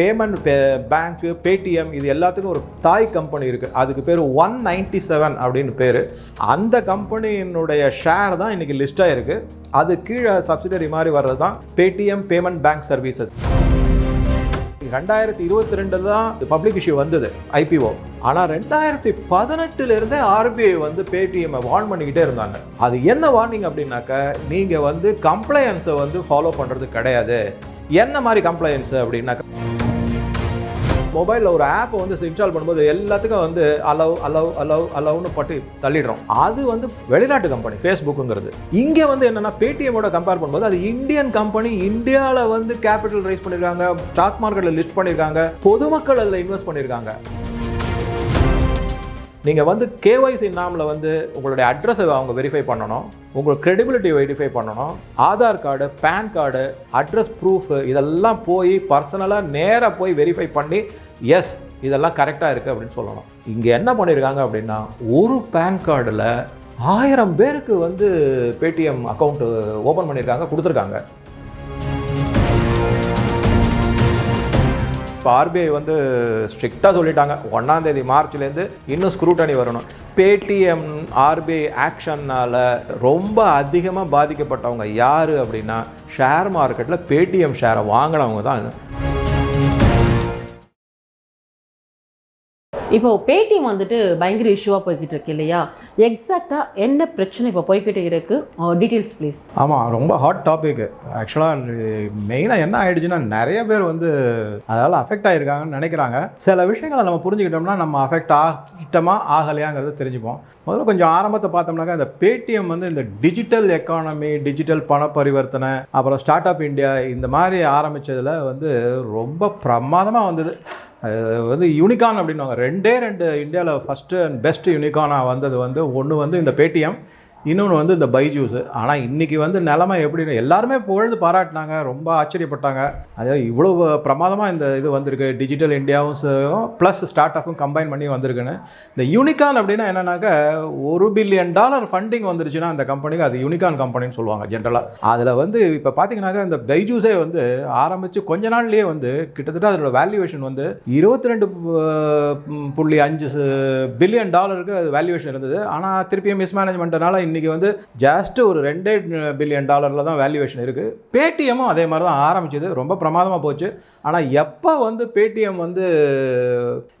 Payment பேங்க்கு Paytm இது எல்லாத்துக்கும் ஒரு தாய் கம்பெனி இருக்குது அதுக்கு பேர் ஒன் நைன்டி செவன் அப்படின்னு பேர். அந்த கம்பெனியினுடைய ஷேர் தான் இன்றைக்கி லிஸ்ட்டாக இருக்குது அது கீழே சப்சிடரி மாதிரி வர்றது தான் பேடிஎம் பேமெண்ட் பேங்க் சர்வீசஸ். ரெண்டாயிரத்தி இருபத்தி ரெண்டு தான் பப்ளிக் இஷ்யூ வந்தது ஐபிஓ ஆனால் ரெண்டாயிரத்தி பதினெட்டுலேருந்தே ஆர்பிஐ வந்து பேடிஎம் வார்ன் பண்ணிக்கிட்டே இருந்தாங்க. அது என்ன வார்னிங் அப்படின்னாக்கா நீங்கள் வந்து கம்ப்ளையன்ஸை வந்து ஃபாலோ பண்ணுறது கிடையாது. என்ன மாதிரி கம்ப்ளையன்ஸ் அப்படின்னாக்கா மொபைலில் ஒரு ஆப்பை வந்து இன்ஸ்டால் பண்ணும்போது எல்லாத்துக்கும் வந்து அலவ் அலவ் அலவ் அலவ்னு பட்டு தள்ளிடுறோம். அது வந்து வெளிநாட்டு கம்பெனி ஃபேஸ்புக்குங்கிறது இங்கே வந்து என்னென்னா பேடிஎம்மோட கம்பேர் பண்ணும்போது அது இந்தியன் கம்பெனி இந்தியாவில் வந்து கேபிட்டல் ரைஸ் பண்ணியிருக்காங்க ஸ்டாக் மார்க்கெட்டில் லிஸ்ட் பண்ணியிருக்காங்க பொதுமக்கள் அதில் இன்வெஸ்ட் பண்ணியிருக்காங்க நீங்கள் வந்து கேஒய்சி நாமில் வந்து உங்களுடைய அட்ரஸை அவங்க வெரிஃபை பண்ணணும். உங்களுக்கு க்ரெடிபிலிட்டி வெரிஃபை பண்ணணும். Aadhaar card PAN card address proof இதெல்லாம் போய் பர்சனலாக நேராக போய் வெரிஃபை பண்ணி எஸ் இதெல்லாம் கரெக்டாக இருக்குது அப்படின்னு சொல்லணும். இங்கே என்ன பண்ணியிருக்காங்க அப்படின்னா ஒரு பேன் கார்டில் ஆயிரம் பேருக்கு வந்து பேடிஎம் அக்கௌண்ட்டு ஓப்பன் பண்ணியிருக்காங்க கொடுத்துருக்காங்க. இப்போ ஆர்பிஐ வந்து ஸ்ட்ரிக்டாக சொல்லிட்டாங்க. ஒன்றாந்தேதி மார்ச்லேருந்து இன்னும் ஸ்க்ரூட்டனி வரணும். பேடிஎம் ஆர்பிஐ ஆக்ஷன்னால் ரொம்ப அதிகமாக பாதிக்கப்பட்டவங்க யார் அப்படின்னா ஷேர் மார்க்கெட்டில் பேடிஎம் ஷேரை வாங்கினவங்க தான். இப்போ பேடிஎம் வந்துட்டு பயங்கர இஷ்யூவாக போய்கிட்டு இருக்கு இல்லையா? எக்ஸாக்டாக என்ன பிரச்சனை இப்போ போய்கிட்டு இருக்கு? டீட்டெயில்ஸ் ப்ளீஸ் ஆமாம் ரொம்ப ஹாட் டாபிக் ஆக்சுவலாக மெயினாக என்ன ஆயிடுச்சுன்னா நிறைய பேர் வந்து அதால் அஃபெக்ட் ஆகிருக்காங்கன்னு நினைக்கிறாங்க. சில விஷயங்களை நம்ம புரிஞ்சுக்கிட்டோம்னா நம்ம அஃபெக்ட் ஆகிட்டோமா ஆகலையாங்கிறத தெரிஞ்சுப்போம். முதல்ல கொஞ்சம் ஆரம்பத்தை பார்த்தோம்னாக்கா இந்த பேடிஎம் வந்து இந்த டிஜிட்டல் எக்கானமி டிஜிட்டல் பண பரிவர்த்தனை அப்புறம் ஸ்டார்ட் அப் இந்தியா இந்த மாதிரி ஆரம்பித்ததில் வந்து ரொம்ப பிரமாதமாக வந்தது. வந்து யூனிகான் அப்படின்னுவாங்க. ரெண்டே ரெண்டு இந்தியாவில் ஃபஸ்ட்டு அண்ட் பெஸ்ட் யூனிகானாக வந்தது வந்து ஒன்று வந்து இந்த பேடிஎம் இன்னொன்று வந்து இந்த பைஜூஸ். ஆனால் இன்றைக்கி வந்து நிலமை எப்படின்னு எல்லாருமே புகழ்ந்து பாராட்டினாங்க ரொம்ப ஆச்சரியப்பட்டாங்க. அதாவது இவ்வளோ பிரமாதமாக இந்த இது வந்திருக்கு. டிஜிட்டல் இந்தியாவும் ப்ளஸ் ஸ்டார்ட் அப்பும் கம்பைன் பண்ணி வந்திருக்குன்னு. இந்த யூனிகான் அப்படின்னா என்னன்னாக்க ஒரு பில்லியன் டாலர் ஃபண்டிங் வந்துருச்சுன்னா அந்த கம்பெனிக்கு அது யூனிகான் கம்பெனின்னு சொல்லுவாங்க ஜென்ரலாக அதில் வந்து இப்போ பார்த்தீங்கன்னாக்க இந்த பைஜூஸே வந்து ஆரம்பித்து கொஞ்ச நாள்லேயே வந்து கிட்டத்தட்ட அதோட வேல்யூவேஷன் வந்து இருபத்தி ரெண்டு புள்ளி அஞ்சு பில்லியன் டாலருக்கு அது வேல்யூவேஷன் இருந்தது. ஆனால் திருப்பியும் மிஸ்மேனேஜ்மெண்ட்னால இன்றைக்கி வந்து ஜாஸ்ட்டு ஒரு ரெண்டே பில்லியன் டாலரில் தான் வேல்யூவேஷன் இருக்குது பேடிஎம்மும் அதே மாதிரி தான் ஆரம்பிச்சது. ரொம்ப பிரமாதமாக போச்சு. ஆனால் எப்போ வந்து பேடிஎம் வந்து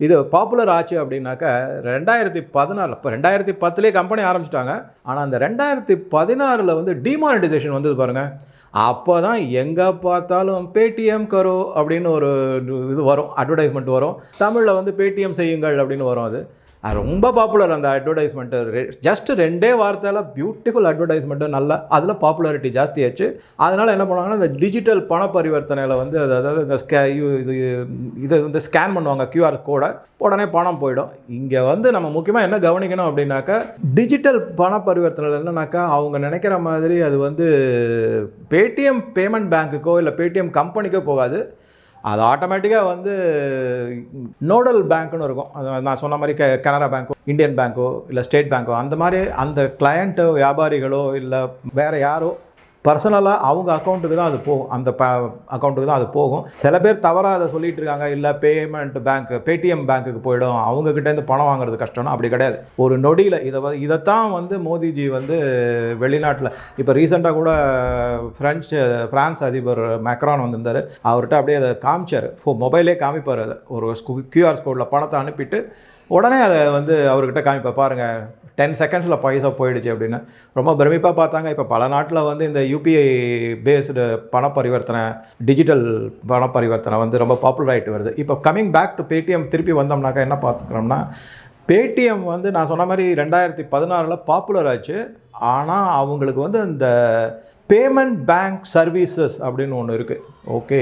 இது பாப்புலர் ஆச்சு அப்படின்னாக்கா ரெண்டாயிரத்தி பதினாறு இப்போ ரெண்டாயிரத்தி பத்துலேயே கம்பெனி ஆரம்பிச்சிட்டாங்க. ஆனால் அந்த ரெண்டாயிரத்தி பதினாறில் வந்து டிமானிட்டைசேஷன் வந்தது பாருங்கள் அப்போ தான் எங்கே பார்த்தாலும் பேடிஎம் கரோ அப்படின்னு ஒரு இது வரும் அட்வர்டைஸ்மெண்ட் வரும். தமிழில் வந்து பேடிஎம் செய்யுங்கள் அப்படின்னு வரும் அது. ரொம்ப பாப்புலர் அந்த அட்வர்டைஸ்மெண்ட்டு ஜஸ்ட் ரெண்டே வார்த்தையில் பியூட்டிஃபுல் அட்வர்டைஸ்மெண்ட்டு நல்லா அதில் பாப்புலாரிட்டி ஜாஸ்தியாச்சு அதனால் என்ன பண்ணுவாங்கன்னா இந்த டிஜிட்டல் பண பரிவர்த்தனையில் வந்து அது அதாவது இந்த ஸ்கே இது இதை வந்து ஸ்கேன் பண்ணுவாங்க கியூஆர் கோடை உடனே பணம் போயிடும். இங்கே வந்து நம்ம முக்கியமாக என்ன கவனிக்கணும் அப்படின்னாக்கா டிஜிட்டல் பண பரிவர்த்தனையில் என்னன்னாக்கா அவங்க நினைக்கிற மாதிரி அது வந்து பேடிஎம் பேமெண்ட் பேங்க்குக்கோ இல்லை பேடிஎம் கம்பெனிக்கோ போகாது. அது ஆட்டோமேட்டிக்காக வந்து நோடல் பேங்க்னு இருக்கும். அது நான் சொன்ன மாதிரி கே கனரா பேங்க்கோ இந்தியன் பேங்க்கோ இல்லை ஸ்டேட் பேங்க்கோ அந்த மாதிரி அந்த கிளையண்ட்டோ வியாபாரிகளோ இல்லை வேறு யாரோ பர்சனலாக அவங்க அக்கௌண்ட்டுக்கு தான் அது போகும். அந்த ப அக்கௌண்ட்டுக்கு தான் அது போகும். சில பேர் தவறாக அதை சொல்லிட்டு இருக்காங்க. இல்லை பேமெண்ட் பேங்க் பேடிஎம் பேங்க்குக்கு போயிடும். அவங்கக்கிட்டேருந்து பணம் வாங்குறது கஷ்டம்னா அப்படி கிடையாது. ஒரு நொடியில் இதை வ- இதைத்தான் வந்து மோடிஜி வந்து வெளிநாட்டில் இப்போ ரீசெண்டாக கூட ஃப்ரெஞ்சு ஃப்ரான்ஸ் அதிபர் மேக்ரான் வந்திருந்தார். அவர்கிட்ட அப்படியே அதை காமிச்சார். ஃபோ மொபைலே காமிப்பார் அதை. ஒரு கியூஆர் கோடில் பணத்தை அனுப்பிட்டு உடனே அதை வந்து அவர்கிட்ட காமிப்பா பாருங்கள் டென் செகண்ட்ஸில் பைசா போயிடுச்சு அப்படின்னு. ரொம்ப பிரமிப்பாக பார்த்தாங்க. இப்போ பல நாட்டில் வந்து இந்த யூபிஐ பேஸ்டு பண பரிவர்த்தனை டிஜிட்டல் பண பரிவர்த்தனை வந்து ரொம்ப பாப்புலர் ஆகிட்டு வருது. இப்போ கமிங் பேக் டு பேடிஎம் திருப்பி வந்தோம்னாக்கா என்ன பார்த்துக்கிறோம்னா பேடிஎம் வந்து நான் சொன்ன மாதிரி ரெண்டாயிரத்தி பதினாறில் பாப்புலர் ஆச்சு. ஆனால் அவங்களுக்கு வந்து இந்த பேமெண்ட் பேங்க் சர்வீசஸ் அப்படின்னு ஒன்று இருக்குது ஓகே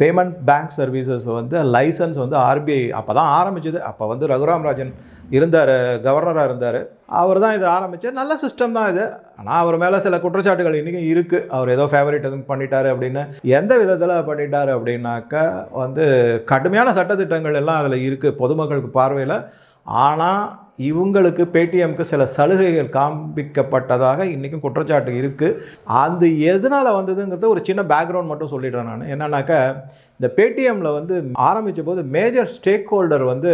பேமெண்ட் பேங்க் சர்வீசஸ் வந்து லைசன்ஸ் வந்து ஆர்பிஐ அப்போ தான் ஆரம்பிச்சது. அப்போ வந்து ரகுராம் ராஜன் இருந்தார் கவர்னராக இருந்தார். அவர் தான் இது ஆரம்பித்தார் நல்ல சிஸ்டம் தான் இது. ஆனால் அவர் மேலே சில குற்றச்சாட்டுகள் இன்றைக்கும் இருக்குது அவர் ஏதோ ஃபேவரேட் எதுவும் பண்ணிட்டாரு அப்படின்னு. எந்த விதத்தில் பண்ணிட்டார் அப்படின்னாக்கா வந்து கடுமையான சட்டத்திட்டங்கள் எல்லாம் அதில் இருக்குது பொதுமக்களுக்கு பார்வையில் ஆனால் இவங்களுக்கு பேடிஎம்க்கு சில சலுகைகள் காண்பிக்கப்பட்டதாக இன்றைக்கும் குற்றச்சாட்டு இருக்குது அது எதனால் வந்ததுங்கிறது ஒரு சின்ன பேக்ரவுண்ட் மட்டும் சொல்லிடுறேன் நான். என்னன்னாக்கா இந்த பேடிஎம்மில் வந்து ஆரம்பித்த போது மேஜர் ஸ்டேக் ஹோல்டர் வந்து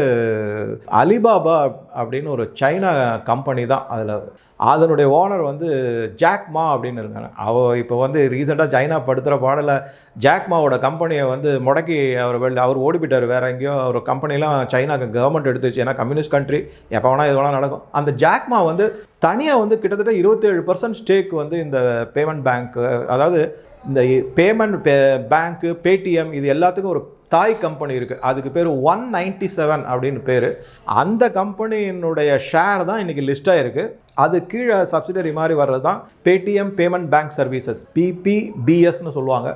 அலிபாபா அப்படின்னு ஒரு சைனா கம்பெனி தான். அதில் அதனுடைய ஓனர் வந்து ஜாக்மா அப்படின்னு இருக்காங்க. அவ இப்போ வந்து ரீசெண்டாக சைனா படுத்துகிற பாடலை ஜாக்மாவோட கம்பெனியை வந்து முடக்கி அவர் வெளில அவர் ஓடிப்பிட்டார். வேறு எங்கேயோ ஒரு கம்பெனிலாம் சைனாக்கு கவர்மெண்ட் எடுத்துச்சு ஏன்னா கம்யூனிஸ்ட் கண்ட்ரி எப்போ வேணால் இது வேணால் நடக்கும். அந்த ஜாக்மா வந்து தனியாக வந்து கிட்டத்தட்ட இருபத்தேழு பர்சன்ட் ஸ்டேக் வந்து இந்த பேமெண்ட் பேங்க் அதாவது இந்த பேமெண்ட் பே பேங்க்கு பேடிஎம் இது எல்லாத்துக்கும் ஒரு தாய் கம்பெனி இருக்குது அதுக்கு பேர் ஒன் நைன்டி செவன் அப்படின்னு பேர். அந்த கம்பெனியினுடைய ஷேர் தான் இன்றைக்கி லிஸ்ட்டாக இருக்குது அது கீழே சப்சிடரி மாதிரி வர்றது தான் பேடிஎம் பேமெண்ட் பேங்க் சர்வீசஸ் பிபிபிஎஸ்னு சொல்லுவாங்க.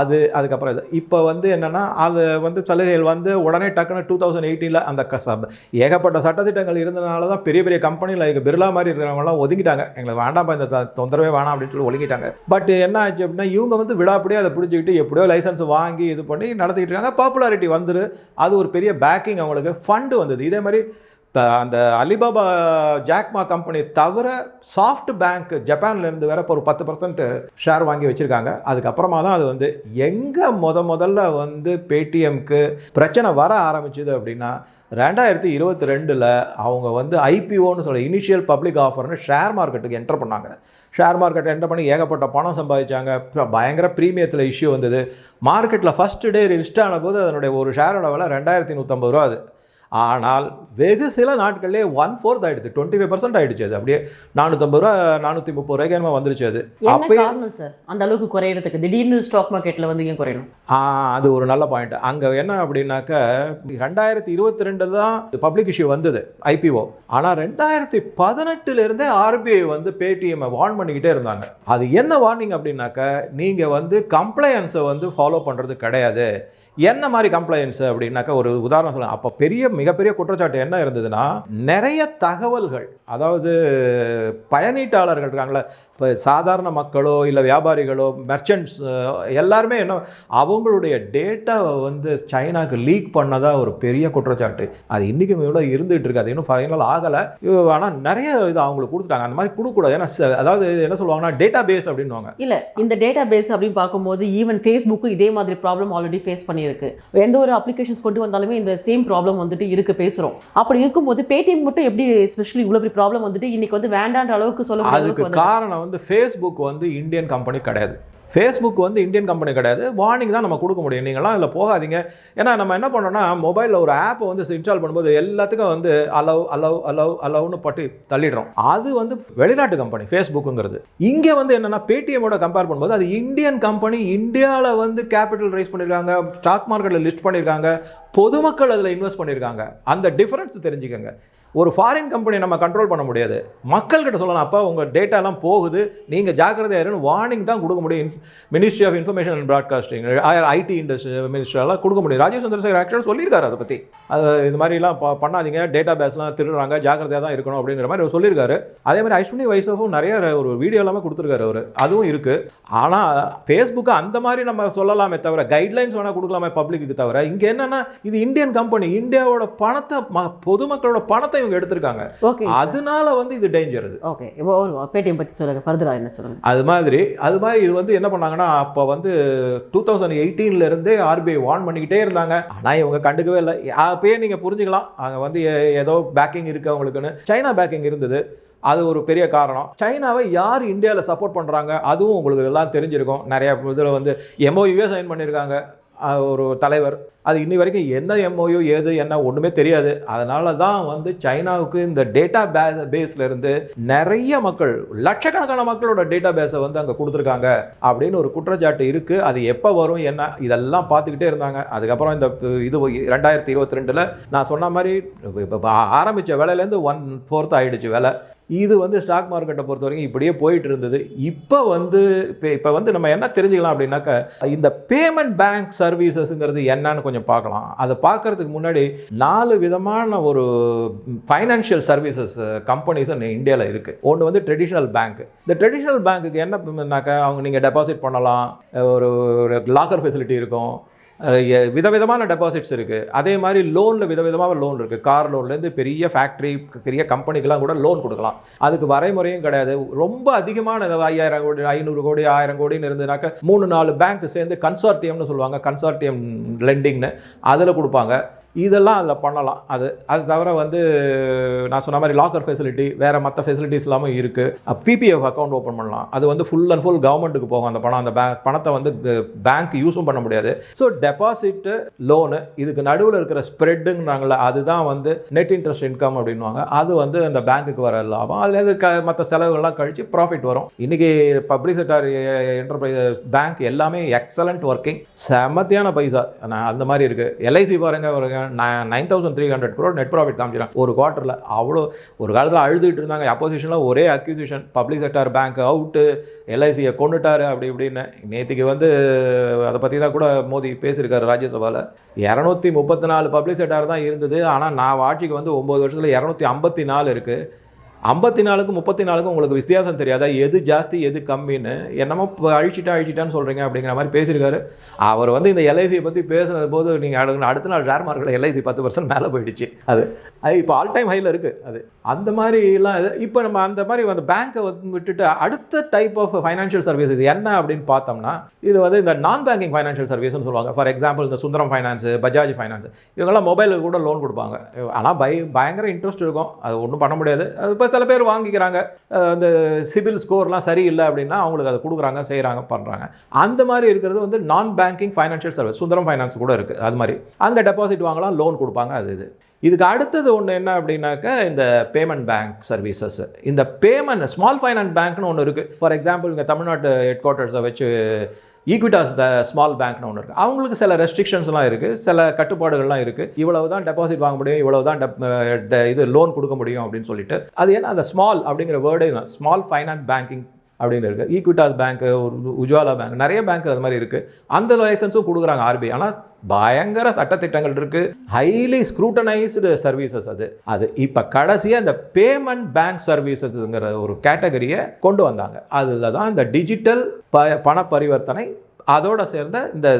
அது அதுக்கப்புறம் இது. இப்போ வந்து என்னென்னா அது வந்து சலுகைகள் வந்து உடனே டக்குன்னு டூ தௌசண்ட் எயிட்டீனில் அந்த சப் ஏகப்பட்ட சட்டத்திட்டங்கள் இருந்தனால தான் பெரிய பெரிய கம்பெனியில் இங்கே பிர்லா மாதிரி இருக்கிறவங்கலாம் ஒதுங்கிட்டாங்க. எங்களுக்கு வேண்டாம்ப்பா இந்த தொந்தரவே வேணாம் அப்படின்னு சொல்லி ஒதுங்கிட்டாங்க பட் என்ன ஆச்சு அப்படின்னா இவங்க வந்து விடாப்படியே அதை பிடிச்சிக்கிட்டு எப்படியோ லைசன்ஸ் வாங்கி இது பண்ணி நடத்திக்கிட்டு இருக்காங்க. பாப்புலாரிட்டி வந்துரு. அது ஒரு பெரிய பேக்கிங் அவங்களுக்கு. ஃபண்டு வந்தது. இதே மாதிரி அந்த அலிபாபா ஜாக்மா கம்பெனி தவிர சாஃப்ட் பேங்க் ஜப்பான்லேருந்து வேற இப்போ ஒரு பத்து பர்சன்ட் ஷேர் வாங்கி வச்சுருக்காங்க. அதுக்கப்புறமா தான் அது வந்து எங்கே முத முதல்ல வந்து பேடிஎம்க்கு பிரச்சனை வர ஆரம்பிச்சுது அப்படின்னா ரெண்டாயிரத்தி இருபத்தி ரெண்டில் அவங்க வந்து ஐபிஓன்னு சொல்ல இனிஷியல் பப்ளிக் ஆஃபர்னு ஷேர் மார்க்கெட்டுக்கு என்டர் பண்ணாங்க. ஷேர் மார்க்கெட் என்டர் பண்ணி ஏகப்பட்ட பணம் சம்பாதிச்சாங்க. பயங்கர ப்ரீமியத்தில் இஷ்யூ வந்தது. மார்க்கெட்டில் ஃபஸ்ட் டே லிஸ்ட் ஆன போது அதனுடைய ஒரு ஷேரோட விலை ரெண்டாயிரத்தி நூற்றம்பது ரூபா அது. ஆனால் வெகு சில நாட்கள்லேயே ஒன் ஃபோர்த் ஆயிடுச்சு. டுவெண்ட்டி ஃபைவ் பர்சன்ட் ஆயிடுச்சு அது. அப்படியே நானூற்றம்பது ரூபா நானூற்றி முப்பது ரூபாய்க்கு என்னமோ வந்துருச்சு அது. காரணம் சார் அந்த அளவுக்கு குறையறதுக்கு திடீர்னு ஸ்டாக் மார்க்கெட்ல வந்து ஏன் குறையணும்? அது ஒரு நல்ல பாயிண்ட் அங்கே என்ன அப்படின்னாக்க ரெண்டாயிரத்தி இருபத்தி ரெண்டு தான் பப்ளிக் இஷ்யூ வந்தது ஐபிஓ ஆனால் ரெண்டாயிரத்தி பதினெட்டுலேருந்தே ஆர்பிஐ வந்து பேடிஎம்மை வார்ன் பண்ணிக்கிட்டே இருந்தாங்க. அது என்ன வார்னிங் அப்படின்னாக்க நீங்கள் வந்து கம்ப்ளையன்ஸை வந்து ஃபாலோ பண்ணுறது கிடையாது. என்ன மாதிரி கம்ப்ளைண்ட்ஸ் அப்படின்னாக்கா ஒரு உதாரணம் சொல்லலாம் அப்போ பெரிய மிகப்பெரிய குற்றச்சாட்டு என்ன இருந்ததுன்னா நிறைய தகவல்கள் அதாவது பயனீட்டாளர்கள் இருக்காங்களே இப்போ சாதாரண மக்களோ இல்லை வியாபாரிகளோ மெர்ச்சன்ட்ஸ் எல்லாருமே என்ன அவங்களுடைய டேட்டாவை வந்து சைனாக்கு லீக் பண்ணதா ஒரு பெரிய குற்றச்சாட்டு. அது இன்றைக்கும் இவ்வளோ இருந்துகிட்டு இருக்கு. அது இன்னும் ஃபைனல் ஆகலை. ஆனால் நிறைய இது அவங்களுக்கு கொடுத்துட்டாங்க. அந்த மாதிரி கொடுக்கக்கூடாது. ஏன்னா அதாவது என்ன சொல்லுவாங்கன்னா டேட்டா பேஸ் அப்படின்னுவாங்க. இல்ல இந்த டேட்டா பேஸ் அப்படின்னு பார்க்கும்போது ஈவன் ஃபேஸ்புக்கும் இதே மாதிரி ப்ராப்ளம் ஆல்ரெடி ஃபேஸ் பண்ணியிருக்கு. எந்த ஒரு அப்ளிகேஷன்ஸ் கொண்டு வந்தாலுமே இந்த சேம் ப்ராப்ளம் வந்துட்டு இருக்கு பேசுறோம். அப்படி இருக்கும்போது பேடிஎம் மட்டும் எப்படி ஸ்பெஷலி இவ்வளவு பெரிய ப்ராப்ளம் வந்துட்டு இன்னைக்கு வந்து வேண்டான்ற அளவுக்கு சொல்ல அதுக்கு காரணம் வந்து ஃபேஸ்புக் வந்து இந்தியன் கம்பெனி கிடையாது. ஃபேஸ்புக் வந்து இந்தியன் கம்பெனி கிடையாது. வார்னிங் தான் நம்ம கொடுக்க முடியும். நீங்களாம் அதில் போகாதீங்க. ஏன்னா நம்ம என்ன பண்ணோம்னா மொபைலில் ஒரு ஆப்பை வந்து இன்ஸ்டால் பண்ணும்போது எல்லாத்துக்கும் வந்து அலவ் அலவ் அலவ் அலவ்னு பட்டு தள்ளிடுறோம். அது வந்து வெளிநாட்டு கம்பெனி ஃபேஸ்புக்குங்கிறது இங்கே வந்து என்னென்னா பேடிஎம்மோட கம்பேர் பண்ணும்போது அது இந்தியன் கம்பெனி இந்தியாவில் வந்து கேபிட்டல் ரைஸ் பண்ணியிருக்காங்க ஸ்டாக் மார்க்கெட்டில் லிஸ்ட் பண்ணியிருக்காங்க பொதுமக்கள் அதில் இன்வெஸ்ட் பண்ணியிருக்காங்க. அந்த டிஃபரன்ஸ் தெரிஞ்சுக்கங்க. ஒரு ஃபாரின் கம்பெனி நம்ம கண்ட்ரோல் பண்ண முடியாது. மக்கள்கிட்ட சொல்லலாம் அப்போ உங்கள் டேட்டாலாம் போகுது. நீங்கள் ஜாக்கிரதையாருன்னு வார்னிங் தான் கொடுக்க முடியும். Ministry of information and broadcasting IT industry மினிஸ்ட்ரியெல்லாம் கொடுக்க முடியும். ராஜீவ் சந்திரசேகர் ஆக்சுவலாக சொல்லியிருக்காரு அதை பற்றி அது இது மாதிரிலாம் ப- பண்ணாதீங்க. டேட்டா பேஸ்லாம் திருடுறாங்க. ஜாக்கிரதையாக தான் இருக்கணும் அப்படிங்கிற மாதிரி அவர் சொல்லியிருக்காரு. அதே மாதிரி அஸ்வினி வைசவும் நிறைய ஒரு வீடியோ எல்லாமே கொடுத்துருக்காரு அவர். அதுவும் இருக்குது ஆனால் ஃபேஸ்புக்கு அந்த மாதிரி நம்ம சொல்லலாமே தவிர கைட்லைன்ஸ் வேணால் கொடுக்கலாமே பப்ளிக்கு தவிர இங்கே என்னென்னா இது இந்தியன் கம்பெனி இந்தியாவோட பணத்தை ம பொதுமக்களோட பணத்தை இவங்க எடுத்திருக்காங்க. அதனால வந்து இது டேஞ்சர் இது ஓகே இப்போ பேடிஎம் பத்தி சொல்லுங்க ஃபர்தரா என்ன சொல்லுங்க? அது மாதிரி அது மாதிரி இது வந்து என்ன பண்ணாங்கன்னா அப்போ வந்து டூ தௌசண்ட் எயிட்டீன்லேருந்தே ஆர்பிஐ வார்ன் பண்ணிக்கிட்டே இருந்தாங்க. ஆனால் இவங்க கண்டுக்கவே இல்லை. அப்பயே நீங்கள் புரிஞ்சுக்கலாம். அங்கே வந்து ஏதோ பேக்கிங் இருக்குது அவங்களுக்குன்னு. சைனா பேக்கிங் இருந்தது. அது ஒரு பெரிய காரணம். சைனாவை யார் இந்தியாவில் சப்போர்ட் பண்ணுறாங்க அதுவும் உங்களுக்கு எல்லாம் தெரிஞ்சிருக்கும். நிறைய இதில் வந்து எம்ஓயுவே சைன் பண்ணியிருக்காங்க ஒரு தலைவர். அது இன்னி வரைக்கும் என்ன எம்ஓயு ஏது என்ன ஒன்றுமே தெரியாது. அதனால தான் வந்து சைனாவுக்கு இந்த டேட்டா பே பேஸ்லேருந்து நிறைய மக்கள் லட்சக்கணக்கான மக்களோட டேட்டா பேஸை வந்து அங்கே கொடுத்துருக்காங்க. அப்படின்னு ஒரு குற்றச்சாட்டு இருக்குது அது எப்போ வரும் என்ன இதெல்லாம் பார்த்துக்கிட்டே இருந்தாங்க. அதுக்கப்புறம் இந்த இது ரெண்டாயிரத்தி இருபத்தி ரெண்டில் நான் சொன்ன மாதிரி இப்போ ஆரம்பித்த வேலையிலேருந்து ஒன் ஃபோர்த் ஆகிடுச்சு வேலை. இது வந்து ஸ்டாக் மார்க்கெட்டை பொறுத்த வரைக்கும் இப்படியே போயிட்டு இருந்தது இப்போ வந்து இப்போ இப்போ வந்து நம்ம என்ன தெரிஞ்சுக்கலாம் அப்படின்னாக்கா இந்த பேமெண்ட் பேங்க் சர்வீசஸ்ங்கிறது என்னன்னு கொஞ்சம் பார்க்கலாம். அதை பார்க்கறதுக்கு முன்னாடி நாலு விதமான ஒரு ஃபைனான்ஷியல் சர்வீசஸ் கம்பெனிஸ் இந்தியாவில் இருக்குது ஒன்று வந்து ட்ரெடிஷ்னல் பேங்க் இந்த ட்ரெடிஷ்னல் பேங்க்குக்கு என்ன அவங்க நீங்கள் டெபாசிட் பண்ணலாம். ஒரு லாக்கர் ஃபெசிலிட்டி இருக்கும். விதவிதமான டெபாசிட்ஸ் இருக்குது அதே மாதிரி லோனில் விதவிதமான லோன் இருக்குது கார் லோன்லேருந்து பெரிய ஃபேக்ட்ரி பெரிய கம்பெனிக்கெலாம் கூட லோன் கொடுக்கலாம். அதுக்கு வரைமுறையும் கிடையாது. ரொம்ப அதிகமான ஐயாயிரம் கோடி ஐநூறு கோடி ஆயிரம் கோடின்னு இருந்ததுனாக்க மூணு நாலு பேங்க் சேர்ந்து கன்சார்டியம்னு சொல்லுவாங்க. கன்சார்டியம் லெண்டிங்னு அதில் கொடுப்பாங்க. இதெல்லாம் அதில் பண்ணலாம். அது அது தவிர வந்து நான் சொன்ன மாதிரி லாக்கர் ஃபெசிலிட்டி வேறு மற்ற ஃபெசிலிட்டிஸ் இல்லாமல் இருக்குது பிபிஎஃப் அக்கௌண்ட் ஓப்பன் பண்ணலாம். அது வந்து ஃபுல் அண்ட் ஃபுல் கவர்மெண்ட்டுக்கு போகும். அந்த பணம் அந்த பேங்க் பணத்தை வந்து பேங்க் யூஸும் பண்ண முடியாது. ஸோ டெபாசிட்டு லோனு இதுக்கு நடுவில் இருக்கிற ஸ்ப்ரெட்டுங்கிறாங்கள அதுதான் வந்து நெட் இன்ட்ரெஸ்ட் இன்கம் அப்படின்வாங்க அது வந்து அந்த பேங்க்குக்கு வர லாபம். அதுலேருந்து க மற்ற செலவுகள்லாம் கழித்து ப்ராஃபிட் வரும். இன்றைக்கி பப்ளிக் செக்டர் என்டர்பிரைஸ் பேங்க் எல்லாமே எக்ஸலண்ட் ஒர்க்கிங் செமத்தியான பைசா. அந்த மாதிரி இருக்குது எல்ஐசி பாருங்க. Nine thousand three hundred crore net profit காமிச்சிடும் ஒரு குவார்ட்டரில் அவ்வளோ ஒரு காலத்தில் அழுதுகிட்டு இருந்தாங்க. அப்போசிஷனில் ஒரே accusation public sector bank out எல்ஐசியை கொண்டுட்டாரு அப்படி இப்படின்னு. நேற்றுக்கு வந்து அதை பற்றி தான் கூட மோடி பேசியிருக்காரு ராஜ்யசபாவில் இரநூத்தி முப்பத்தி நாலு பப்ளிக் செக்டார் தான் இருந்தது. ஆனால் நான் ஆட்சிக்கு வந்து ஒம்பது வருஷத்தில் இரநூத்தி ஐம்பத்தி நாலு இருக்குது ஐம்பத்தி நாலுக்கும் முப்பத்தி நாலுக்கும் உங்களுக்கு வித்தியாசம் தெரியாதா? எது ஜாஸ்தி எது கம்மின்னு? என்னமோ இப்போ அழிச்சிட்டா அழிச்சிட்டான்னு சொல்கிறீங்க அப்படிங்கிற மாதிரி பேசியிருக்காரு. அவர் வந்து இந்த எல்ஐசியை பற்றி பேசுனது போது நீங்கள் அடுத்த அடுத்த நாள் ஷேர் மார்க்கெட்டில் எல்ஐசி பத்து பர்சன்ட் மேலே போயிடுச்சு. அது அது இப்போ ஆல் டைம் ஹையில் இருக்குது அது அந்த மாதிரிலாம் இது இப்போ நம்ம அந்த மாதிரி அந்த பேங்க்கை வந்து விட்டுட்டு அடுத்த டைப் ஆஃப் ஃபைனான்ஷியல் சர்வீஸ் இது என்ன அப்படின்னு பார்த்தோம்னா இது வந்து இந்த நான் பேங்கிங் ஃபைனான்ஷியல் சர்வீஸ்னு சொல்லுவாங்க. ஃபார் எக்ஸாம்பிள் இந்த சுந்தரம் ஃபைனான்ஸு பஜாஜ் ஃபைனான்ஸ் இவங்கெல்லாம் மொபைலுக்கு கூட லோன் கொடுப்பாங்க. ஆனால் பய பயங்கர இன்ட்ரெஸ்ட் இருக்கும். அது ஒன்றும் பண்ண முடியாது. அது இப்போ சில பேர் வாங்கிக்கிறாங்க. அந்த சிபில் ஸ்கோர்லாம் சரியில்லை அப்படின்னா அவங்களுக்கு அதை கொடுக்குறாங்க செய்கிறாங்க பண்ணுறாங்க அந்த மாதிரி இருக்கிறது வந்து நான் banking financial service Sundaram finance கூட இருக்குது அது மாதிரி. அங்கே டெபாசிட் வாங்கலாம் லோன் கொடுப்பாங்க அது இது. இதுக்கு அடுத்தது ஒன்று என்ன அப்படின்னாக்கா இந்த பேமெண்ட் பேங்க் சர்வீசஸ் இந்த பேமெண்ட் ஸ்மால் ஃபைனான்ஸ் பேங்க்னு ஒன்று இருக்குது ஃபார் எக்ஸாம்பிள் இங்கே தமிழ்நாட்டு ஹெட் குவார்ட்டர்ஸை வச்சு ஈக்விட்டாஸ் ஸ்மால் பேங்க்னு ஒன்று இருக்குது அவங்களுக்கு சில ரெஸ்ட்ரிக்ஷன்ஸ்லாம் இருக்குது சில கட்டுப்பாடுகள்லாம் இருக்குது இவ்வளவு தான் டெபாசிட் வாங்க முடியும். இவ்வளவு தான் ட- uh, இது லோன் கொடுக்க முடியும் அப்படின்னு சொல்லிட்டு. அது ஏன்னா அந்த ஸ்மால் அப்படிங்கிற வேர்டே தான் ஸ்மால் ஃபைனான்ஸ் பேங்கிங் அப்படின்னு இருக்குது ஈக்விட்டாஸ் பேங்க்கு உஜ்வாலா பேங்க் நிறைய பேங்க் அது மாதிரி இருக்குது அந்த லைசன்ஸும் கொடுக்குறாங்க ஆர்பிஐ ஆனால் பயங்கர சட்டத்திட்டங்கள் இருக்குது ஹைலி ஸ்க்ரூட்டனைஸ்டு சர்வீசஸ் அது. அது இப்போ கடைசியாக இந்த பேமெண்ட் பேங்க் சர்வீசஸ்ங்கிற ஒரு கேட்டகரியை கொண்டு வந்தாங்க. அதில் தான் இந்த டிஜிட்டல் ப பண பரிவர்த்தனை அதோட சேர்ந்த இந்த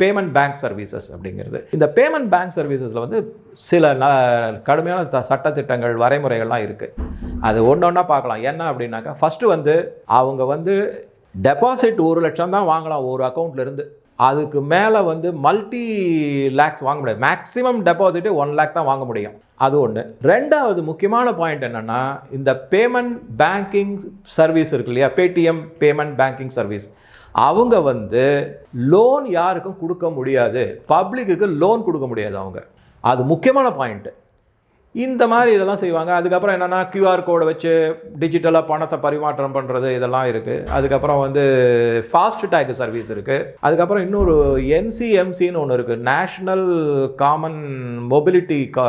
பேமெண்ட் பேங்க் சர்வீசஸ் அப்படிங்கிறது. இந்த பேமெண்ட் பேங்க் சர்வீசஸில் வந்து சில ந கடுமையான த சட்டத்திட்டங்கள் வரைமுறைகள்லாம் இருக்குது அது ஒன்று ஒன்றா பார்க்கலாம். என்ன அப்படின்னாக்கா ஃபஸ்ட்டு வந்து அவங்க வந்து டெபாசிட் ஒரு லட்சம் தான் வாங்கலாம் ஒரு அக்கௌண்ட்லேருந்து அதுக்கு மேலே வந்து மல்டி லேக்ஸ் வாங்க முடியாது. மேக்ஸிமம் டெபாசிட்டு ஒன் லேக் தான் வாங்க முடியும். அது ஒன்று ரெண்டாவது முக்கியமான பாயிண்ட் என்னென்னா இந்த பேமெண்ட் பேங்கிங் சர்வீஸ் இருக்கு இல்லையா? பேடிஎம் பேமெண்ட் பேங்கிங் சர்வீஸ் அவங்க வந்து லோன் யாருக்கும் கொடுக்க முடியாது. பப்ளிக்குக்கு லோன் கொடுக்க முடியாது அவங்க. அது முக்கியமான பாயிண்ட்டு இந்த மாதிரி இதெல்லாம் செய்வாங்க. அதுக்கப்புறம் என்னென்னா கியூஆர் கோடை வச்சு டிஜிட்டலாக பணத்தை பரிமாற்றம் பண்ணுறது இதெல்லாம் இருக்குது அதுக்கப்புறம் வந்து ஃபாஸ்ட் டேக் சர்வீஸ் இருக்குது அதுக்கப்புறம் இன்னொரு என்சிஎம்சின்னு ஒன்று இருக்குது நேஷ்னல் காமன் மொபிலிட்டி கா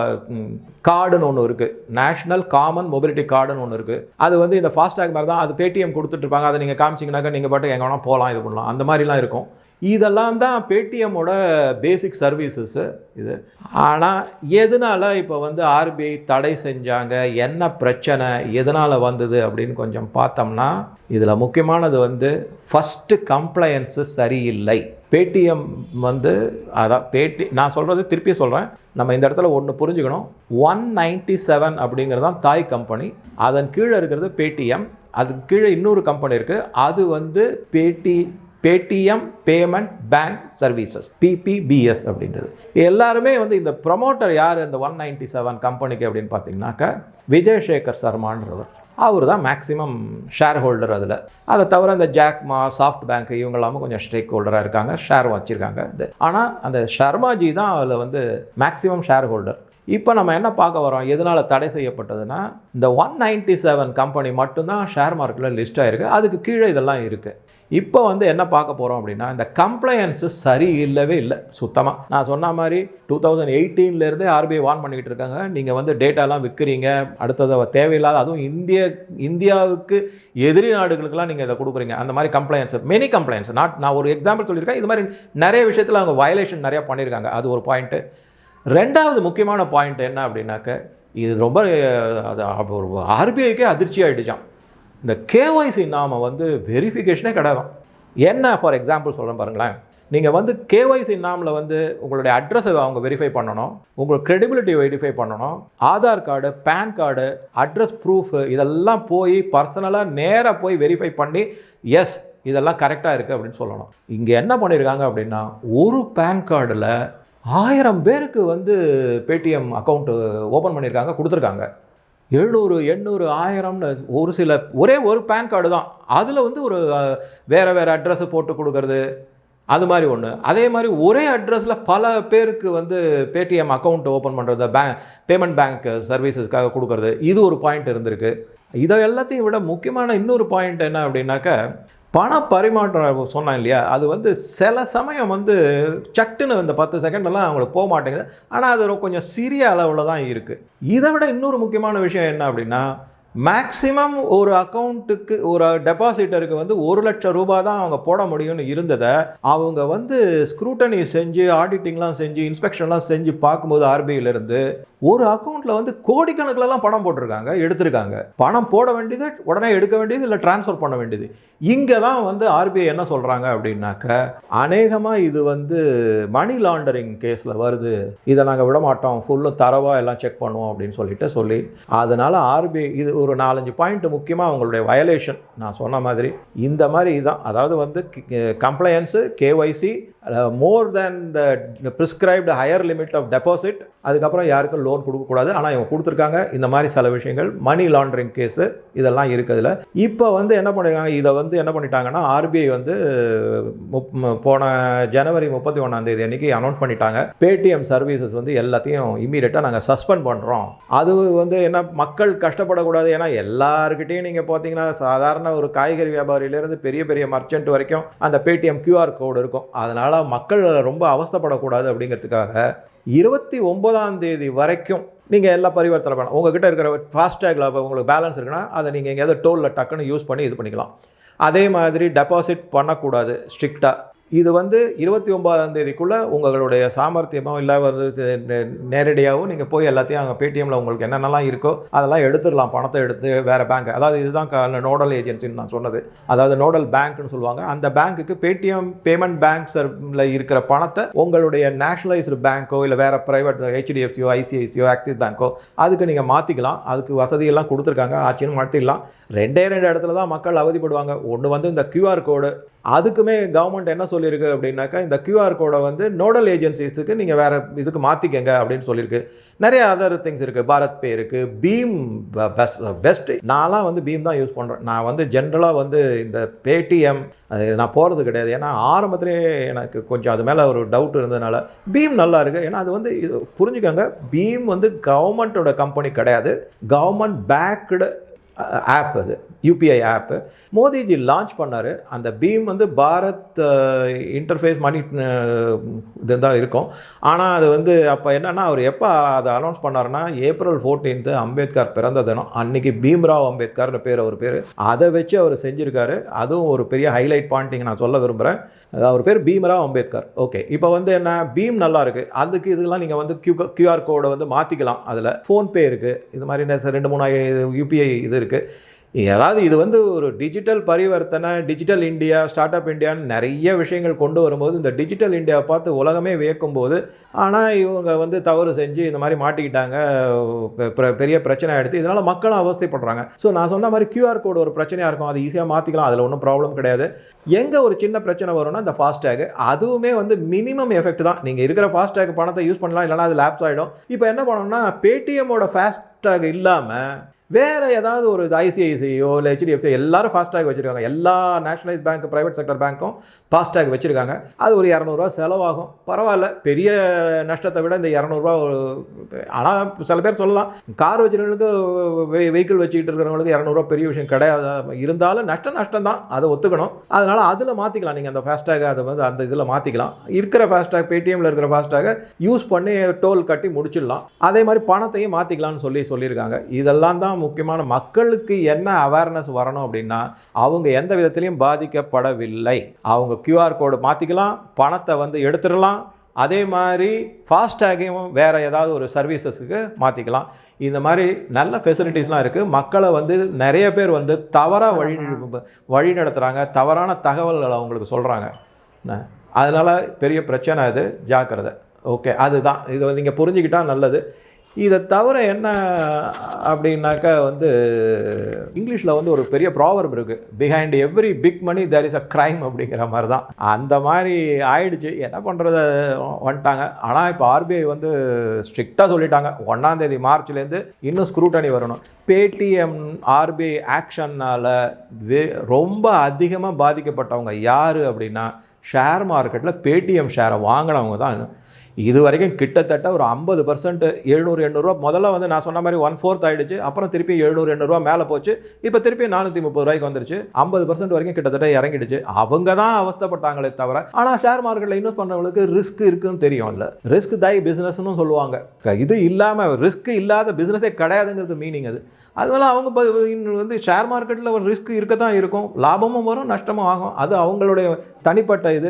கார்டுன்னு ஒன்று இருக்குது நேஷ்னல் காமன் மொபிலிட்டி கார்டுன்னு ஒன்று இருக்குது அது வந்து இந்த ஃபாஸ்டேக் மாதிரி தான். அது பேடிஎம் கொடுத்துட்ருப்பாங்க அதை நீங்கள் காமிச்சிங்கனாக்கா நீங்கள் பாட்டு எங்கே வேணால் போகலாம் இது பண்ணலாம். அந்த மாதிரிலாம் இருக்கும். இதெல்லாம் தான் பேடிஎம்மோட பேசிக் சர்வீசஸ்ஸு இது. ஆனால் எதனால் இப்போ வந்து ஆர்பிஐ தடை செஞ்சாங்க? என்ன பிரச்சனை? எதனால் வந்தது? அப்படின்னு கொஞ்சம் பார்த்தோம்னா இதில் முக்கியமானது வந்து ஃபஸ்ட்டு கம்ப்ளையன்ஸு சரியில்லை. பேடிஎம் வந்து அதான் பேடி நான் சொல்கிறது திருப்பி சொல்கிறேன் நம்ம இந்த இடத்துல ஒன்று புரிஞ்சுக்கணும். ஒன் நைன்ட்டி செவன் அப்படிங்கிறது தான் தாய் கம்பெனி அதன் கீழே இருக்கிறது பேடிஎம் அதுக்கு கீழே இன்னொரு கம்பெனி இருக்குது அது வந்து pay Paytm payment bank services PPBS அப்படின்றது. எல்லாருமே வந்து இந்த ப்ரொமோட்டர் யார் இந்த ஒன் நைன்டி செவன் கம்பெனிக்கு அப்படின்னு பார்த்தீங்கன்னாக்கா விஜயசேகர் சர்மான்றவர். அவர் தான் மேக்ஸிமம் ஷேர் ஹோல்டர் அதில். அதை தவிர அந்த ஜாக்மா சாஃப்ட் பேங்க் இவங்க எல்லாமே கொஞ்சம் ஸ்டேக் ஹோல்டராக இருக்காங்க ஷேர் வச்சுருக்காங்க. இது ஆனால் அந்த ஷர்மாஜி தான் அதில் வந்து மேக்ஸிமம் ஷேர் ஹோல்டர் இப்போ நம்ம என்ன பார்க்க வரோம்? எதனால் தடை செய்யப்பட்டதுன்னா இந்த ஒன் நைன்டி செவன் கம்பெனி மட்டும்தான் ஷேர் மார்க்கெட்டில் லிஸ்ட் ஆகிருக்கு அதுக்கு கீழே இதெல்லாம் இருக்குது இப்போ வந்து என்ன பார்க்க போகிறோம் அப்படின்னா இந்த கம்ப்ளையன்ஸு சரி இல்லவே இல்லை சுத்தமாக நான் சொன்ன மாதிரி டூ தௌசண்ட் எயிட்டீன்லேருந்தே ஆர்பிஐ வார்ன் பண்ணிக்கிட்டு இருக்காங்க. நீங்கள் வந்து டேட்டாலாம் விற்கிறீங்க அடுத்தது தேவையில்லாத அதுவும் இந்திய இந்தியாவுக்கு எதிரி நாடுகளுக்கெல்லாம் நீங்கள் இதை கொடுக்குறீங்க. அந்த மாதிரி கம்ப்ளையன்ஸ் மெனி கம்ப்ளைண்ட்ஸ் நாட் நான் ஒரு எக்ஸாம்பிள் சொல்லியிருக்கேன். இது மாதிரி நிறைய விஷயத்தில் அவங்க வயலேஷன் நிறையா பண்ணியிருக்காங்க. அது ஒரு பாயிண்ட்டு ரெண்டாவது முக்கியமான பாயிண்ட் என்ன அப்படின்னாக்க இது ரொம்ப அது ஒரு ஆர்பிஐக்கே அதிர்ச்சி ஆகிடுச்சான் இந்த கேஒய்சி நாம் வந்து வெரிஃபிகேஷனே கிடையாது. என்ன ஃபார் எக்ஸாம்பிள் சொல்கிறேன் பாருங்களேன். நீங்கள் வந்து கேஒய்சி நாமில் வந்து உங்களுடைய அட்ரஸை அவங்க வெரிஃபை பண்ணணும். உங்கள் க்ரெடிபிலிட்டி வெரிஃபை பண்ணணும். Aadhaar card PAN card address proof இதெல்லாம் போய் பர்சனலாக நேராக போய் வெரிஃபை பண்ணி எஸ் இதெல்லாம் கரெக்டாக இருக்குது அப்படின்னு சொல்லணும். இங்கே என்ன பண்ணியிருக்காங்க அப்படின்னா ஒரு பேன் கார்டில் ஆயிரம் பேருக்கு வந்து பேடிஎம் அக்கௌண்ட்டு ஓப்பன் பண்ணியிருக்காங்க கொடுத்துருக்காங்க. எழுநூறு எண்ணூறு ஆயிரம்னு ஒரு சில ஒரே ஒரு பேன் கார்டு தான். அதில் வந்து ஒரு வேறு வேறு அட்ரஸ் போட்டு கொடுக்கறது அது மாதிரி ஒன்று அதே மாதிரி ஒரே அட்ரஸில் பல பேருக்கு வந்து பேடிஎம் அக்கௌண்ட் ஓப்பன் பண்ணுறது பேங்க் பேமெண்ட் பேங்க் சர்வீசஸ்க்காக கொடுக்கறது இது ஒரு பாயிண்ட் இருந்திருக்கு. இதை எல்லாத்தையும் விட முக்கியமான இன்னொரு பாயிண்ட் என்ன அப்படின்னாக்கா பண பரிமாற்றம் சொன்னேன் இல்லையா? அது வந்து சில சமயம் வந்து சட்டுன்னு இந்த பத்து செகண்ட்லாம் அவங்களுக்கு போக மாட்டேங்குது. ஆனால் அது கொஞ்சம் சிறிய அளவில் தான் இருக்குது இதை விட இன்னொரு முக்கியமான விஷயம் என்ன அப்படின்னா மேக்ஸிமம் ஒரு அக்கௌண்ட்டுக்கு ஒரு டெபாசிட்டருக்கு வந்து ஒரு லட்சம் ரூபாய் தான் அவங்க போட முடியும்னு இருந்ததை அவங்க வந்து ஸ்க்ரூட்டனி செஞ்சு ஆடிட்டிங்லாம் செஞ்சு இன்ஸ்பெக்ஷன்லாம் செஞ்சு பார்க்கும்போது ஆர்பிஐலேருந்து ஒரு அக்கௌண்ட்டில் வந்து கோடிக்கணக்கிலலாம் பணம் போட்டிருக்காங்க எடுத்திருக்காங்க. பணம் போட வேண்டியது உடனே எடுக்க வேண்டியது இல்லை ட்ரான்ஸ்ஃபர் பண்ண வேண்டியது. இங்கே தான் வந்து ஆர்பிஐ என்ன சொல்கிறாங்க அப்படின்னாக்க அநேகமாக இது வந்து மணி லாண்டரிங் கேஸில் வருது. இதை நாங்கள் விட மாட்டோம் ஃபுல்லும் தரவாக எல்லாம் செக் பண்ணுவோம் அப்படின்னு சொல்லிட்டு சொல்லி அதனால் ஆர்பிஐ இது ஒரு நாலஞ்சு பாயிண்ட் முக்கியமாக அவங்களுடைய வயலேஷன் நான் சொன்ன மாதிரி இந்த மாதிரி இதுதான் அதாவது வந்து compliance KYC more than the prescribed higher limit of deposit அதுக்கப்புறம் யாருக்கும் லோன் கொடுக்கக்கூடாது ஆனால் இவங்க கொடுத்துருக்காங்க. இந்த மாதிரி சில விஷயங்கள் மணி லாண்டரிங் கேஸு இதெல்லாம் இருக்குதுல. இப்போ வந்து என்ன பண்ணிருக்காங்க? இதை வந்து என்ன பண்ணிட்டாங்கன்னா ஆர்பிஐ வந்து முப்- போன ஜனவரி முப்பத்தி ஒன்றாந்தேதி அன்றைக்கி அனௌன்ஸ் பண்ணிட்டாங்க. பேடிஎம் சர்வீசஸ் வந்து எல்லாத்தையும் இம்மீடியட்டாக நாங்கள் சஸ்பெண்ட் பண்ணுறோம் அது வந்து என்ன மக்கள் கஷ்டப்படக்கூடாது. ஏன்னா எல்லாருக்கிட்டையும் நீங்கள் பார்த்தீங்கன்னா சாதாரண ஒரு காய்கறி வியாபாரியிலேருந்து பெரிய பெரிய மர்ச்சன்ட் வரைக்கும் அந்த பேடிஎம் கியூஆர் கோடு இருக்கும். அதனால் மக்கள் ரொம்ப அவஸ்தைப்படக்கூடாது அப்படிங்கிறதுக்காக இருபத்தி ஒன்பதாம் தேதி வரைக்கும் நீங்கள் எல்லா பரிவர்த்தனை பண்ணலாம். உங்ககிட்ட இருக்கிற ஃபாஸ்டேகில் உங்களுக்கு பேலன்ஸ் இருக்குன்னா அதை நீங்கள் எங்கேயாவது டோலில் டக்குன்னு யூஸ் பண்ணி இது பண்ணிக்கலாம். அதே மாதிரி டெபாசிட் பண்ணக்கூடாது ஸ்ட்ரிக்டாக இது வந்து இருபத்தி ஒன்பதாம் தேதிக்குள்ளே உங்களுடைய சாமர்த்தியமோ இல்லை வந்து நேரடியாகவும் நீங்கள் போய் எல்லாத்தையும் அங்கே பேடிஎம்மில் உங்களுக்கு என்னென்னலாம் இருக்கோ அதெல்லாம் எடுத்துடலாம். பணத்தை எடுத்து வேறு பேங்க் அதாவது இதுதான் நோடல் ஏஜென்சின்னு நான் சொன்னது. அதாவது நோடல் பேங்க்னு சொல்லுவாங்க. அந்த பேங்க்குக்கு பேடிஎம் பேமெண்ட் பேங்க்ஸில் இருக்கிற பணத்தை உங்களுடைய நேஷனலைஸ்டு பேங்க்கோ இல்லை வேறு ப்ரைவேட் ஹெச்டிஎஃப்சியோ ஐசிஐசியோ ஆக்சிஸ் பேங்க்கோ அதுக்கு நீங்கள் மாற்றிக்கலாம் அதுக்கு வசதியெல்லாம் கொடுத்துருக்காங்க. ஆட்சியும் மாற்றிடலாம் ரெண்டே ரெண்டு இடத்துல தான் மக்கள் அவதிப்படுவாங்க. ஒன்று வந்து இந்த கியூஆர் கோடு அதுக்குமே கவர்மெண்ட் என்ன சொல்லியிருக்கு அப்படின்னாக்கா இந்த கியூஆர் கோடை வந்து நோடல் ஏஜென்சிஸுக்கு நீங்கள் வேறு இதுக்கு மாற்றிக்கங்க அப்படின்னு சொல்லியிருக்கு. நிறைய அதர் திங்ஸ் இருக்குது பாரத் பே இருக்குது பீம் பெஸ்ட் பெஸ்ட் நான்லாம் வந்து பீம் தான் யூஸ் பண்ணுறேன் நான் வந்து ஜென்ரலாக வந்து இந்த பேடிஎம் அது நான் போகிறது கிடையாது. ஏன்னா ஆரம்பத்துலேயே எனக்கு கொஞ்சம் அது மேலே ஒரு டவுட் இருந்ததுனால பீம் நல்லா இருக்குது ஏன்னா அது வந்து இது புரிஞ்சுக்கோங்க. பீம் வந்து கவர்மெண்ட்டோட கம்பெனி கிடையாது. கவர்மெண்ட் பேக்டு ஆப் அது யூபிஐ ஆப்பு மோடிஜி லான்ச் பண்ணார். அந்த பீம் வந்து பாரத் இன்டர்ஃபேஸ் மணி இது தான் இருக்கும். ஆனால் அது வந்து அப்போ என்னன்னா அவர் எப்போ அதை அனௌன்ஸ் பண்ணாருன்னா ஏப்ரல் ஃபோர்டீன்த்து அம்பேத்கர் பிறந்த தினம். அன்னைக்கு பீம்ராவ் அம்பேத்கர்னு பேர் அவர் பேர். அதை வச்சு அவர் செஞ்சுருக்காரு. அதுவும் ஒரு பெரிய ஹைலைட் பாயிண்ட்டிங் நான் சொல்ல விரும்புகிறேன் அவர் பேர் பீம்ராவ் அம்பேத்கர். ஓகே இப்போ வந்து என்ன? பீம் நல்லா இருக்குது அதுக்கு இதெல்லாம் நீங்கள் வந்து கியூ கியூஆர் கோடை வந்து மாற்றிக்கலாம் அதில் ஃபோன்பே இருக்குது இது மாதிரி நெ- ரெண்டு மூணு யூபிஐ இது இருக்குது அதாவது இது வந்து ஒரு டிஜிட்டல் பரிவர்த்தனை டிஜிட்டல் இந்தியா ஸ்டார்ட் அப் இந்தியான்னு நிறைய விஷயங்கள் கொண்டு வரும்போது இந்த டிஜிட்டல் இந்தியாவை பார்த்து உலகமே வியக்கும் போது ஆனால் இவங்க வந்து தவறு செஞ்சு இந்த மாதிரி மாட்டிக்கிட்டாங்க பெரிய பிரச்சனை எடுத்து இதனால் மக்களும் அவஸ்தைப்படுறாங்க. ஸோ நான் சொன்ன மாதிரி கியூஆர் கோடு ஒரு பிரச்சனையாக இருக்கும். அது ஈஸியாக மாற்றிக்கலாம் அதில் ஒன்றும் ப்ராப்ளம் கிடையாது. எங்கே ஒரு சின்ன பிரச்சனை வரும்னா இந்த ஃபாஸ்டேக் அதுவுமே வந்து மினிமம் எஃபெக்ட் தான். நீங்கள் இருக்கிற ஃபாஸ்டேக் பணத்தை யூஸ் பண்ணலாம் இல்லைனா அது லேப்ஸ் ஆகிடும் இப்போ என்ன பண்ணணும்னா பேடிஎம்மோட ஃபாஸ்டேக் இல்லாமல் வேறு ஏதாவது ஒரு ஐசிஐசியோ இல்லை ஹெச்டிஎஃப்சி எல்லாரும் ஃபாஸ்டாக் வச்சுருக்காங்க. எல்லா நேஷனலைஸ் பேங்க் ப்ரைவேட் செக்டர் பேங்க்கும் ஃபாஸ்டாக் வச்சுருக்காங்க. அது ஒரு இரநூறுவா செலவாகும். பரவாயில்ல. பெரிய நஷ்டத்தை விட இந்த இரநூறுவா ஆனால் சில பேர் சொல்லலாம். கார் வச்சுருக்கவங்களுக்கு வெஹிக்கிள் வச்சுக்கிட்டு இருக்கிறவங்களுக்கு இரநூறுவா பெரிய விஷயம் கிடையாது. இருந்தாலும் நஷ்டம் நஷ்டம் தான். அதை ஒத்துக்கணும். அதனால் அதில் மாற்றிக்கலாம் நீங்கள் அந்த ஃபாஸ்டாக் அதை வந்து அந்த இதில் மாற்றிக்கலாம் இருக்கிற ஃபாஸ்டாக் பேடிஎம்மில் இருக்கிற ஃபாஸ்டாகை யூஸ் பண்ணி டோல் கட்டி முடிச்சிடலாம். அதே மாதிரி பணத்தையும் மாற்றிக்கலாம்னு சொல்லி சொல்லியிருக்காங்க. இதெல்லாம் தான் முக்கியமான மக்களுக்கு என்ன அவேர்னஸ் வரணும் அப்படின்னா அவங்க எந்த விதத்திலையும் பாதிக்கப்படவில்லை. அவங்க கியூஆர் கோடு மாற்றிக்கலாம் பணத்தை வந்து எடுத்துடலாம். அதே மாதிரி ஃபாஸ்டேகையும் வேறு ஏதாவது ஒரு சர்வீசஸுக்கு மாற்றிக்கலாம் இந்த மாதிரி நல்ல ஃபெசிலிட்டிஸ்லாம் இருக்குது மக்களை வந்து நிறைய பேர் வந்து தவறாக வழி வழி நடத்துகிறாங்க தவறான தகவல்களை அவங்களுக்கு சொல்கிறாங்க அதனால் பெரிய பிரச்சனை அது. ஜாக்கிரதை. ஓகே அதுதான். இதை நீங்கள் புரிஞ்சுக்கிட்டா நல்லது. இதை தவிர என்ன அப்படின்னாக்கா வந்து இங்கிலீஷில் வந்து ஒரு பெரிய ப்ராவர்ப் இருக்குது behind every big money there is a crime அப்படிங்கிற மாதிரி தான் அந்த மாதிரி ஆயிடுச்சு. என்ன பண்ணுறது வந்துட்டாங்க. ஆனால் இப்போ ஆர்பிஐ வந்து ஸ்ட்ரிக்டாக சொல்லிட்டாங்க. ஒன்றாந்தேதி மார்ச்லேருந்து இன்னும் ஸ்க்ரூட்டனி வரணும். பேடிஎம் ஆர்பிஐ ஆக்ஷன்னால் வே ரொம்ப அதிகமாக பாதிக்கப்பட்டவங்க யார் அப்படின்னா ஷேர் மார்க்கெட்டில் பேடிஎம் ஷேரை வாங்கினவங்க தான். இது வரைக்கும் கிட்டத்தட்ட ஒரு ஐம்பது பர்சன்ட் எழுநூறு எண்ணூறுரூவா முதல்ல வந்து நான் சொன்ன மாதிரி ஒன் ஃபோர்த் ஆகிடுச்சு அப்புறம் திருப்பி எழுநூறு எண்ணூறுரூவா மேலே போச்சு. இப்போ திருப்பி நானூற்றி முப்பது ரூபாய்க்கு வந்துருச்சு. ஐம்பது பர்சன்ட் வரைக்கும் கிட்டத்தட்ட இறங்கிடுச்சு. அவங்க தான் அவஸ்தப்பட்டாங்களே தவிர ஆனால் ஷேர் மார்க்கெட்டில் இன்வெஸ்ட் பண்ணுறவங்களுக்கு ரிஸ்க் இருக்குன்னு தெரியும் இல்லை ரிஸ்க் தை பிஸ்னஸ்னு சொல்லுவாங்க. இது இல்லாமல் ரிஸ்க் இல்லாத பிஸ்னஸே கிடையாதுங்கிறது மீனிங் அது. அதனால அவங்க வந்து ஷேர் மார்க்கெட்டில் ஒரு ரிஸ்க் இருக்க தான் இருக்கும். லாபமும் வரும் நஷ்டமும் ஆகும். அது அவங்களுடைய தனிப்பட்ட இது.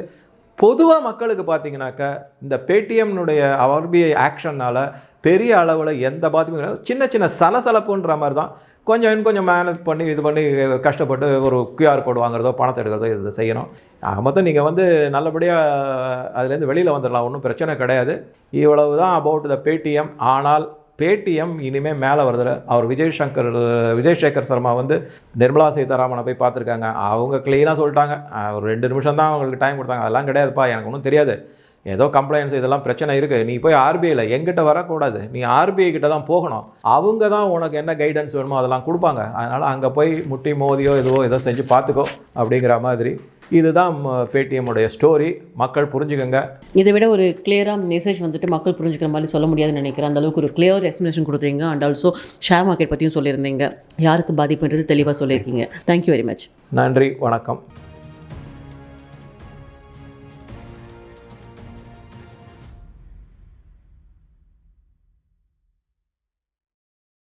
பொதுவாக மக்களுக்கு பார்த்தீங்கன்னாக்கா இந்த பேடிஎம்னுடைய ஆர்பிஐ ஆக்ஷன்னால் பெரிய அளவில் எந்த பாதிப்பும் கிடையாது சின்ன சின்ன சலசலப்புன்ற மாதிரி தான் கொஞ்சம் இன்னும் கொஞ்சம் மேனேஜ் பண்ணி இது பண்ணி கஷ்டப்பட்டு ஒரு கியூஆர் கோடு வாங்குறதோ பணத்தை எடுக்கிறதோ இது செய்யணும். ஆக மொத்தம் நீங்கள் வந்து நல்லபடியாக அதுலேருந்து வெளியில் வந்துடலாம் ஒன்றும் பிரச்சனை கிடையாது. இவ்வளவு தான் அபவுட் த பேடிஎம். ஆனால் பேடிஎம் இனிமேல் மேலே வருதில்ல அவர் விஜய் சங்கர் விஜய் சேகர் சர்மா வந்து நிர்மலா சீதாராமனை போய் பார்த்துருக்காங்க. அவங்க க்ளீனாக சொல்லிட்டாங்க. ஒரு ரெண்டு நிமிஷம் தான் அவங்களுக்கு டைம் கொடுத்தாங்க. அதெல்லாம் கிடையாதுப்பா எனக்கு ஒன்றும் தெரியாது. ஏதோ கம்ப்ளைண்ட்ஸ் இதெல்லாம் பிரச்சனை இருக்குது நீ போய் ஆர்பிஐயில் எங்கிட்ட வரக்கூடாது. நீ ஆர்பிஐ கிட்ட தான் போகணும். அவங்க தான் உனக்கு என்ன கைடன்ஸ் வேணுமோ அதெல்லாம் கொடுப்பாங்க. அதனால் அங்கே போய் முட்டி மோதியோ எதுவோ ஏதோ செஞ்சு பார்த்துக்கோ அப்படிங்கிற மாதிரி இதுதான் பேடிஎம்முடைய ஸ்டோரி மக்கள் புரிஞ்சுக்கோங்க. இதை விட ஒரு கிளியராக மெசேஜ் வந்துட்டு மக்கள் புரிஞ்சுக்கிற மாதிரி சொல்ல முடியாதுன்னு நினைக்கிறேன். அந்த அளவுக்கு ஒரு கிளியர் எக்ஸ்ப்ளனேஷன் கொடுத்தீங்க. அண்ட் ஆல்சோ ஷேர் மார்க்கெட் பற்றியும் சொல்லியிருந்தீங்க. யாருக்கு பாதிப்புன்றது தெளிவாக சொல்லியிருக்கீங்க. தேங்க்யூ வெரி மச் நன்றி வணக்கம்.